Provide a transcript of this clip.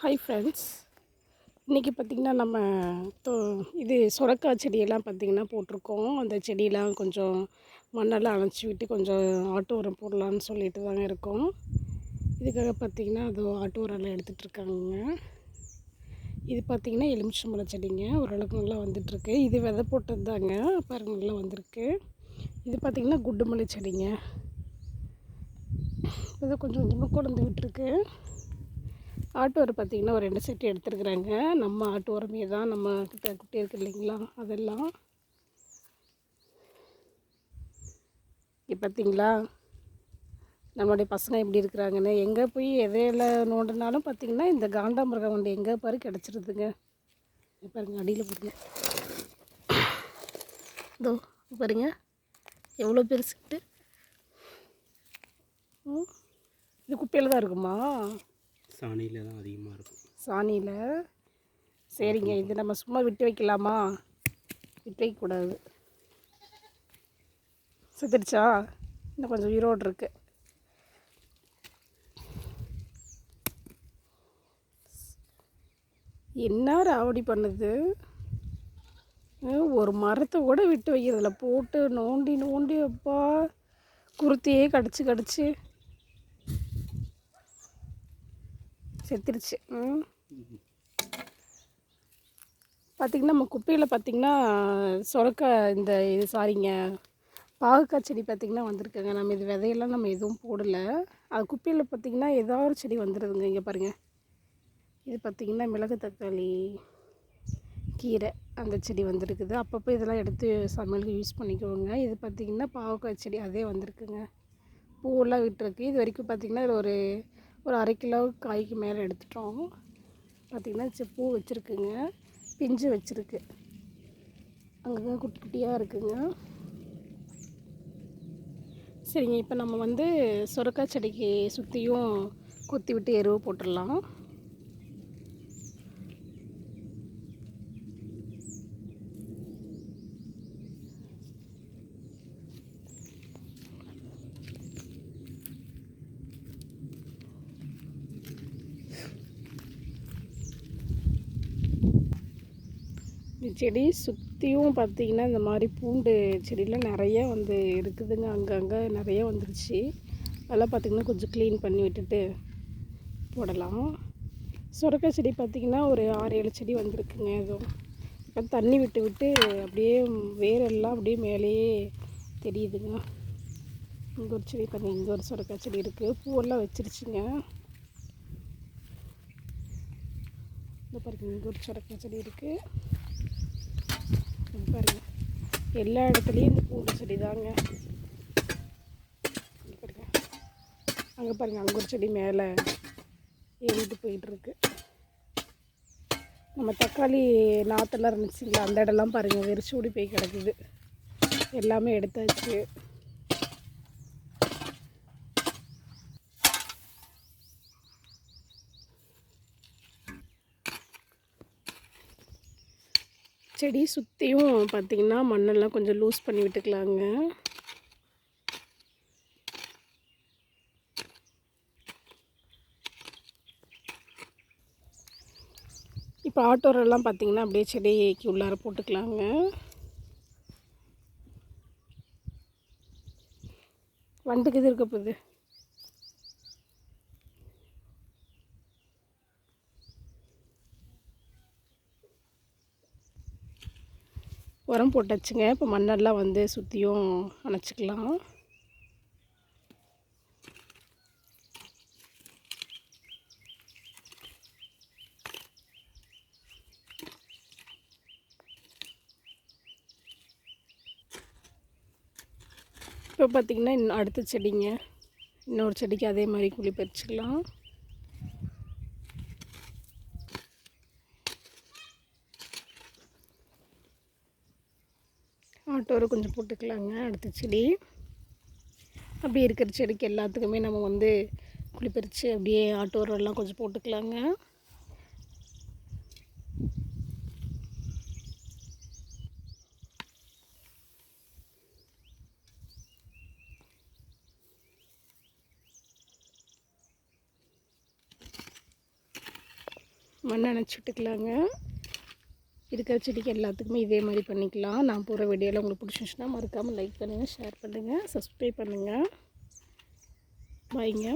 Hi friends இன்றைக்கி பார்த்திங்கன்னா நம்ம தோ இது சுரக்காய் செடியெல்லாம் பார்த்திங்கன்னா போட்டிருக்கோம். அந்த செடியெல்லாம் கொஞ்சம் மண்ணெல்லாம் அணைச்சி விட்டு கொஞ்சம் ஆட்டு உரம் போடலான்னு சொல்லிட்டு தாங்க இருக்கோம். இதுக்காக பார்த்திங்கன்னா அது ஆட்டு உரம்லாம் எடுத்துகிட்ருக்காங்க இது பார்த்திங்கன்னா எலுமிச்சம்பழம் செடிங்க. ஓரளவுக்கு நல்லா வந்துட்டுருக்கு. இது விதை போட்டது தாங்க. பாருங்க நல்லா வந்திருக்கு. இது பார்த்திங்கன்னா குண்டுமல்லி செடிங்க. இது கொஞ்சம் கொஞ்சமாக கொண்டு விட்டுருக்கு. ஆட்டு உரம் பார்த்திங்கன்னா ஒரு ரெண்டு செட்டு எடுத்துருக்குறாங்க. நம்ம ஆட்டு உரமே தான் நம்ம கிட்ட குட்டி இருக்கு இல்லைங்களா? அதெல்லாம். இங்கே பார்த்தீங்களா? நம்மளுடைய பசங்க எப்படி இருக்கிறாங்கன்னு. எங்கே போய் எதையில் நோண்டினாலும் பார்த்திங்கன்னா இந்த காண்டாமிருகம் வண்டி எங்கே பாரு கிடச்சிருதுங்க. பாருங்கள் பாருங்க அடியில் பாருங்க. இதோ பாருங்க. எவ்வளோ பெருசுக்கிட்டு இது குப்பையில் தான் இருக்குமா? சாணியில் தான் அதிகமாக இருக்கும். சாணியில்? சரிங்க இது நம்ம சும்மா விட்டு வைக்கலாமா? விட்டு வைக்கக்கூடாது. செத்துடுச்சா இன்னும் கொஞ்சம் உயிரோடு இருக்கு. என்ன ராவடி பண்ணுது? ஒரு மரத்தை கூட விட்டு வைக்கிறதில்ல. போட்டு நோண்டி நோண்டி அப்பா குருத்தியே கடிச்சு கடிச்சு. செத்துருச்சு. பார்த்திங்கன்னா நம்ம குப்பையில் பார்த்திங்கன்னா சொரக்கா இந்த இது சாரிங்க பாகக்காய் செடி பார்த்திங்கன்னா வந்திருக்குங்க. நம்ம இது விதையெல்லாம் நம்ம எதுவும் போடலை. அது குப்பையில் பார்த்திங்கன்னா ஏதோ ஒரு செடி வந்துடுதுங்க இங்கே பாருங்கள் இது பார்த்திங்கன்னா மிளகு தக்காளி கீரை அந்த செடி வந்திருக்குது. அப்பப்போ இதெல்லாம் எடுத்து சமையலுக்கு யூஸ் பண்ணிக்குவோங்க இது பார்த்திங்கன்னா பாவக்காய் செடி அதே வந்திருக்குங்க. பூவெல்லாம் விட்டுருக்கு. இது வரைக்கும் பார்த்திங்கன்னா இதில் ஒரு ஒரு அரை கிலோ காய்க்கு மேலே எடுத்துட்டோம். பார்த்திங்கன்னா பூ வச்சுருக்குங்க. பிஞ்சு வச்சுருக்கு. அங்கங்கே குட்டி குட்டியாக இருக்குங்க. சரிங்க இப்போ நம்ம வந்து சுரக்காய் செடிக்கு சுற்றியும் கொத்தி விட்டு எருவு போட்டுடலாம் இந்த செடி சுற்றியும் பார்த்தீங்கன்னா இந்த மாதிரி பூண்டு செடியெலாம் நிறைய வந்து இருக்குதுங்க. அங்கங்கே நிறைய வந்துருச்சு. அதெல்லாம் பார்த்திங்கன்னா கொஞ்சம் க்ளீன் பண்ணி விட்டுட்டு போடலாம். சுரக்காய் செடி பார்த்திங்கன்னா ஒரு ஆறு ஏழு செடி வந்திருக்குங்க. எதுவும் இப்போ தண்ணி விட்டு விட்டு அப்படியே வேரெல்லாம் அப்படியே மேலேயே தெரியுதுங்க. இங்கே ஒரு செடி பாருங்க. இங்கே ஒரு சுரக்காய் செடி இருக்குது பூவெல்லாம் வச்சிருச்சுங்க. இந்த பாருங்க இங்கே ஒரு சுரக்காய் செடி இருக்குது இங்க பாருங்க. எல்லா இடத்துலையும் இந்த பூண்டு செடி தாங்க. பாருங்க. அங்கே பாருங்க அங்கே ஒரு செடி மேலே ஏறிட்டு போயிட்டுருக்கு நம்ம தக்காளி நாற்றெல்லாம் இருந்துச்சுங்களா? அந்த இடம்லாம் பாருங்கள் வெறிச்சு ஓடி போய் கிடக்குது. எல்லாமே எடுத்தாச்சு. செடி சுற்றியும் பார்த்திங்கன்னா மண்ணெல்லாம் கொஞ்சம் லூஸ் பண்ணி விட்டுக்கலாங்க. இப்போ ஆட்டோரெல்லாம் பார்த்திங்கன்னா அப்படியே செடிக்கு உள்ளார போட்டுக்கலாங்க. வண்டுக்கு இருக்க போகுது. உரம் போட்டாச்சுங்க. இப்போ மண்ணெல்லாம் வந்து சுற்றியும் அணைச்சிக்கலாம். இப்போ பார்த்திங்கன்னா இன்னும் அடுத்த செடிங்க. இன்னொரு செடிக்கு அதே மாதிரி குழி பறிச்சுக்கலாம். ஆட்டோரை கொஞ்சம் போட்டுக்கலாங்க அடுத்த செடி. அப்படியே இருக்கிற செடிக்கு எல்லாத்துக்குமே நம்ம வந்து குழி பறித்து அப்படியே ஆட்டோரெல்லாம் கொஞ்சம் போட்டுக்கலாங்க. மண்ணை அணைச்சி விட்டுக்கலாங்க. இருக்கிற செடிக்கு எல்லாத்துக்குமே இதே மாதிரி பண்ணிக்கலாம். நான் போகிற வீடியோவில் உங்களுக்கு பிடிச்சிருந்துச்சுன்னா மறக்காமல் லைக் பண்ணுங்கள் ஷேர் பண்ணுங்கள் சப்ஸ்கிரைப் பண்ணுங்கள் பாய்ங்க